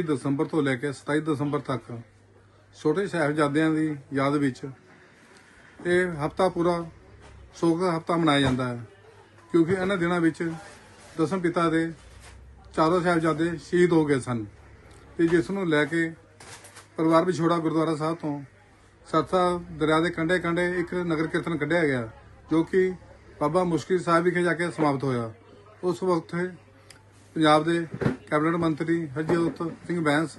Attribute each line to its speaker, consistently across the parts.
Speaker 1: 25 ਦਸੰਬਰ ਤੋਂ ਲੈ ਕੇ 27 ਦਸੰਬਰ ਤੱਕ ਛੋਟੇ ਸਾਹਿਬਜ਼ਾਦਿਆਂ ਦੀ ਯਾਦ ਵਿੱਚ ਇਹ ਹਫਤਾ ਪੂਰਾ ਸੋਗ ਦਾ ਹਫਤਾ ਮਨਾਇਆ ਜਾਂਦਾ ਹੈ। ਕਿਉਂਕਿ ਇਹਨਾਂ ਦਿਨਾਂ ਵਿੱਚ ਦਸਮ ਪਿਤਾ ਦੇ ਚਾਰੋਂ ਸਾਹਿਬਜ਼ਾਦੇ ਸ਼ਹੀਦ ਹੋ ਗਏ ਸਨ ਤੇ ਜਿਸ ਨੂੰ ਲੈ ਕੇ ਪਰਿਵਾਰ ਵਿਛੋੜਾ ਗੁਰਦੁਆਰਾ ਸਾਹਿਬ ਤੋਂ ਸਰਸਾ ਦਰਿਆ ਦੇ ਕੰਢੇ ਕੰਢੇ ਇੱਕ ਨਗਰ ਕੀਰਤਨ ਕੱਢਿਆ ਗਿਆ, ਜੋ ਕਿ ਬਾਬਾ ਮੁਸ਼ਕਿਲ ਸਾਹਿਬ ਵਿਖੇ ਜਾ ਕੇ ਸਮਾਪਤ ਹੋਇਆ। ਉਸ ਵਕਤ ਪੰਜਾਬ ਦੇ ਕੈਬਨਿਟ ਮੰਤਰੀ ਹਰਜੀਤ ਸਿੰਘ ਬੈਂਸ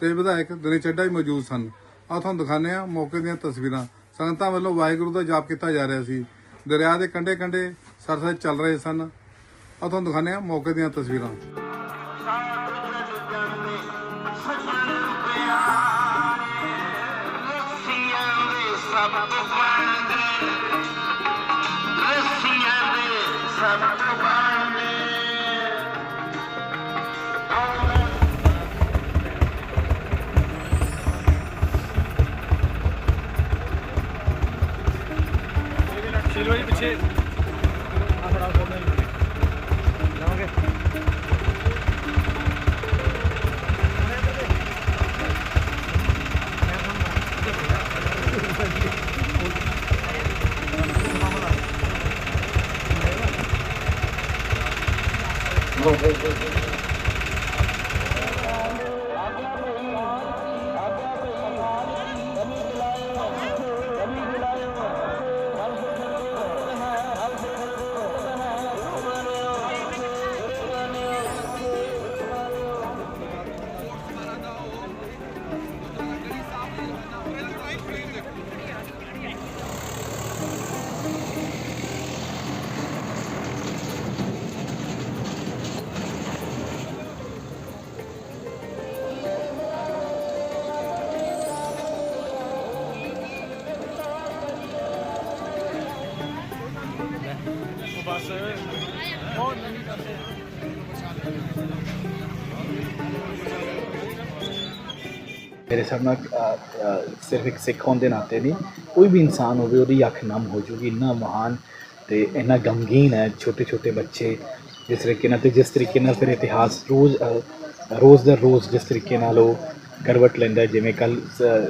Speaker 1: ਤੇ ਵਿਧਾਇਕ ਦਿਨੇਸ਼ ਚੱਡਾ ਵੀ ਮੌਜੂਦ ਸਨ। ਆ ਤੁਹਾਨੂੰ ਦਿਖਾਉਂਦੇ ਆ ਮੌਕੇ ਦੀਆਂ ਤਸਵੀਰਾਂ। ਸੰਗਤਾਂ ਵੱਲੋਂ ਵਾਹਿਗੁਰੂ ਦਾ ਜਾਪ ਕੀਤਾ ਜਾ ਰਿਹਾ ਸੀ। ਦਰਿਆ ਦੇ ਕੰਢੇ ਕੰਢੇ ਸਰਸਾ ਚੱਲ ਰਹੇ ਸਨ। ਆ ਤੁਹਾਨੂੰ ਦਿਖਾਉਂਦੇ ਆ ਮੌਕੇ ਦੀਆਂ ਤਸਵੀਰਾਂ।
Speaker 2: ਸਭ ਤੋਂ
Speaker 3: ਸ਼ੀਲੋ ਜੀ ਪਿੱਛੇ। ਆ ਫੜਾ ਕੋਨੇ ਲਾਵਾਂਗੇ ਬਸ ਬਹੁਤ ਨਵੀਂ ਕਰਦੇ
Speaker 4: ਮੇਰੇ ਹਿਸਾਬ ਨਾਲ ਸਿਰਫ ਇੱਕ ਸਿੱਖ ਹੋਣ ਦੇ ਨਾਤੇ ਨਹੀਂ, ਕੋਈ ਵੀ ਇਨਸਾਨ ਹੋਵੇ, ਉਹਦੀ ਅੱਖ ਨਮ ਹੋ ਜੂਗੀ, ਇੰਨਾ ਮਹਾਨ ਤੇ ਇੰਨਾ ਗਮਗੀਨ ਹੈ ਛੋਟੇ ਛੋਟੇ ਬੱਚੇ, ਜਿਸ ਤਰੀਕੇ ਨਾਲ ਤੇ ਜਿਸ ਤਰੀਕੇ ਨਾਲ ਫਿਰ ਇਤਿਹਾਸ ਰੋਜ਼ ਰੋਜ਼ ਦਰ ਰੋਜ਼ ਜਿਸ ਤਰੀਕੇ ਨਾਲ ਉਹ ਕਰਵਟ ਲੈਂਦਾ ਜਿਵੇਂ ਕੱਲ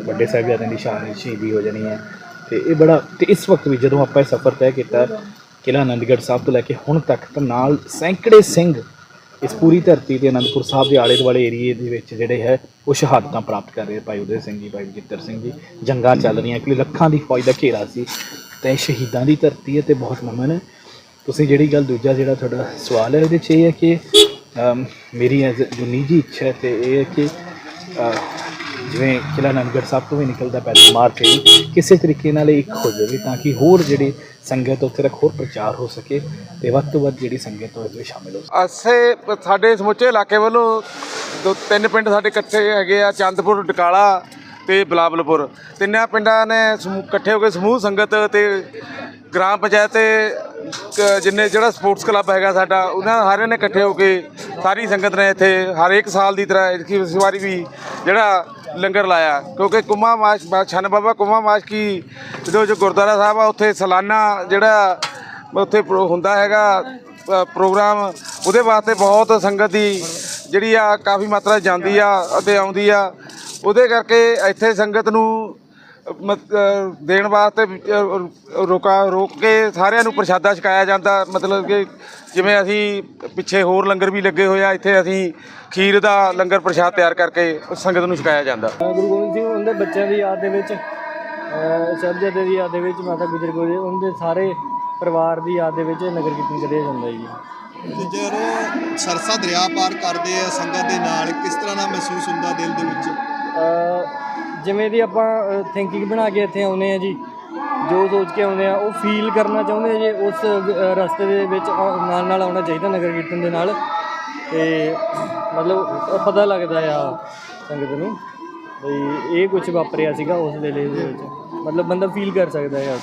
Speaker 4: ਵੱਡੇ ਸਾਹਿਬਜ਼ਾਦਿਆਂ ਦੀ ਸ਼ਾਨ ਸ਼ਹੀਦੀ ਹੋ ਜਾਣੀ ਹੈ। ਤੇ ਇਹ ਬੜਾ, ਤੇ ਇਸ ਵਕਤ ਵੀ ਜਦੋਂ ਆਪਾਂ ਇਹ ਸਫ਼ਰ ਤੈਅ ਕੀਤਾ ਕਿਲ੍ਹਾ ਅਨੰਦਗੜ੍ਹ ਸਾਹਿਬ ਤੋਂ ਲੈ ਕੇ ਹੁਣ ਤੱਕ ਤਾਂ ਨਾਲ ਸੈਂਕੜੇ ਸਿੰਘ ਇਸ ਪੂਰੀ ਧਰਤੀ ਤੇ ਅਨੰਦਪੁਰ ਸਾਹਿਬ ਦੇ ਆਲੇ ਦੁਆਲੇ ਏਰੀਏ ਦੇ ਵਿੱਚ ਜਿਹੜੇ ਹੈ, ਉਹ ਸ਼ਹਾਦਤਾਂ ਪ੍ਰਾਪਤ ਕਰ ਰਹੇ ਭਾਈ ਉਦੈ ਸਿੰਘ ਜੀ, ਭਾਈ ਜਗਿੱਤਰ ਸਿੰਘ ਜੀ, ਜੰਗਾਂ ਚੱਲ ਰਹੀਆਂ ਕਿ ਲੱਖਾਂ ਦੀ ਫੌਜ ਦਾ ਘੇਰਾ ਸੀ। ਤੇ ਸ਼ਹੀਦਾਂ ਦੀ ਧਰਤੀ ਹੈ ਤੇ ਬਹੁਤ ਮਮਨ ਹੈ। ਤੁਸੀਂ ਜਿਹੜੀ ਗੱਲ ਦੂਜਾ ਜਿਹੜਾ ਤੁਹਾਡਾ ਸਵਾਲ ਹੈ, ਇਹਦੇ 'ਚ ਇਹ ਹੈ ਕਿ ਮੇਰੀ ਐਜ਼ ਜੋ ਨਿੱਜੀ ਇੱਛਾ ਹੈ ਤੇ ਇਹ ਹੈ ਕਿ ਜਿਵੇਂ ਕਿਲ੍ਹਾ ਆਨੰਦਗੜ੍ਹ ਸਾਹਿਬ ਤੋਂ ਵੀ ਨਿਕਲਦਾ ਪੈਦਲ ਮਾਰਚ ਹੈ ਕਿਸੇ ਤਰੀਕੇ ਨਾਲ ਇੱਕ ਹੋ ਜਾਵੇ ਤਾਂ ਕਿ ਹੋਰ ਜਿਹੜੀ ਸੰਗਤ ਉੱਥੇ ਤੱਕ ਹੋਰ ਪ੍ਰਚਾਰ ਹੋ ਸਕੇ ਤੇ ਵੱਧ ਤੋਂ ਵੱਧ ਜਿਹੜੀ ਸੰਗਤ ਉਹ ਇਸ ਵਿੱਚ ਸ਼ਾਮਿਲ ਹੋ ਸਕੇ।
Speaker 3: ਅਸੇ ਸਾਡੇ ਸਮੁੱਚੇ ਇਲਾਕੇ ਵੱਲੋਂ ਦੋ ਤਿੰਨ ਪਿੰਡ ਸਾਡੇ ਇਕੱਠੇ ਹੈਗੇ ਆ, ਚੰਦਪੁਰ, ਡਕਾਲਾ ਤੇ ਬਲਾਬਲਪੁਰ। ਤਿੰਨਾਂ ਪਿੰਡਾਂ ਨੇ ਸਮੂਹ- ਇਕੱਠੇ ਹੋ ਕੇ ਸਮੂਹ ਸੰਗਤ ਤੇ ਗ੍ਰਾਮ ਪੰਚਾਇਤ ਤੇ ਜਿੰਨੇ ਜਿਹੜਾ ਸਪੋਰਟਸ ਕਲੱਬ ਹੈਗਾ ਸਾਡਾ, ਉਹਨਾਂ ਸਾਰਿਆਂ ਨੇ ਇਕੱਠੇ ਹੋ ਕੇ ਸਾਰੀ ਸੰਗਤ ਨੇ ਇੱਥੇ ਹਰ ਇੱਕ ਸਾਲ ਦੀ ਤਰ੍ਹਾਂ ਇਸ ਇਸ ਵਾਰੀ ਵੀ ਜਿਹੜਾ ਲੰਗਰ ਲਾਇਆ। ਕਿਉਂਕਿ ਕੁਮਾ ਮਾਸ਼ ਛੰਨ ਬਾਬਾ ਕੁਮਾ ਮਾਸ਼ ਕੀ ਜਦੋਂ ਜੋ ਗੁਰਦੁਆਰਾ ਸਾਹਿਬ ਆ, ਉੱਥੇ ਸਾਲਾਨਾ ਜਿਹੜਾ ਉੱਥੇ ਪ੍ਰੋ- ਹੁੰਦਾ ਹੈਗਾ ਪ੍ਰੋਗਰਾਮ, ਉਹਦੇ ਵਾਸਤੇ ਬਹੁਤ ਸੰਗਤ ਦੀ ਜਿਹੜੀ ਆ, ਕਾਫੀ ਮਾਤਰਾ ਜਾਂਦੀ ਆ ਅਤੇ ਆਉਂਦੀ ਆ। ਉਹਦੇ ਕਰਕੇ ਇੱਥੇ ਸੰਗਤ ਨੂੰ ਮਤ- ਦੇਣ ਵਾਸਤੇ ਰੋਕਾ ਰੋਕ ਕੇ ਸਾਰਿਆਂ ਨੂੰ ਪ੍ਰਸ਼ਾਦਾ ਛਕਾਇਆ ਜਾਂਦਾ। ਮਤਲਬ ਕਿ ਜਿਵੇਂ ਅਸੀਂ ਪਿੱਛੇ ਹੋਰ ਲੰਗਰ ਵੀ ਲੱਗੇ ਹੋਏ ਆ ਇੱਥੇ ਅਸੀਂ ਖੀਰ ਦਾ ਲੰਗਰ ਪ੍ਰਸ਼ਾਦ ਤਿਆਰ ਕਰਕੇ ਸੰਗਤ ਨੂੰ ਛਕਾਇਆ ਜਾਂਦਾ।
Speaker 5: ਗੁਰੂ ਗੋਬਿੰਦ ਸਿੰਘ ਉਹਦੇ ਬੱਚਿਆਂ ਦੀ ਯਾਦ ਦੇ ਵਿੱਚ ਅਹ ਸਾਹਿਬਜ਼ਾਦੇ ਦੀ ਯਾਦ ਦੇ ਵਿੱਚ ਮਾਤਾ ਗੁਜਰ ਕੌਰ ਜੀ ਉਹਦੇ ਸਾਰੇ ਪਰਿਵਾਰ ਦੀ ਯਾਦ ਦੇ ਵਿੱਚ ਨਗਰ ਕੀਰਤਨ ਕੱਢਿਆ ਜਾਂਦਾ ਜੀ।
Speaker 6: ਤੇ ਜਦੋਂ ਸਰਸਾ ਦਰਿਆ ਪਾਰ ਕਰਦੇ ਆ ਸੰਗਤ ਦੇ ਨਾਲ ਕਿਸ ਤਰ੍ਹਾਂ ਦਾ ਮਹਿਸੂਸ ਹੁੰਦਾ ਦਿਲ ਦੇ ਵਿੱਚ?
Speaker 5: ਅਹ ਜਿਵੇਂ ਦੀ ਆਪਾਂ ਥਿੰਕਿੰਗ ਬਣਾ ਕੇ ਇੱਥੇ ਆਉਨੇ ਆ ਜੀ, ਜੋ ਸੋਚ ਕੇ ਆਉਂਦੇ ਆ ਉਹ ਫੀਲ ਕਰਨਾ ਚਾਹੁੰਦੇ ਆ ਜੇ, ਉਸ ਰਸਤੇ ਦੇ ਵਿੱਚ ਆ- ਨਾਲ ਨਾਲ ਆਉਣਾ ਚਾਹੀਦਾ ਨਗਰ ਕੀਰਤਨ ਦੇ ਨਾਲ। ਤੇ ਮਤਲਬ ਪਤਾ ਲੱਗਦਾ ਆ ਸੰਗਤ ਨੂੰ ਬਈ ਇਹ ਕੁਝ ਵਾਪਰਿਆ ਸੀਗਾ ਉਸ ਵੇਲੇ ਦੇ ਵਿੱਚ। ਮਤਲਬ ਬੰਦਾ ਫੀਲ ਕਰ ਸਕਦਾ ਹੈ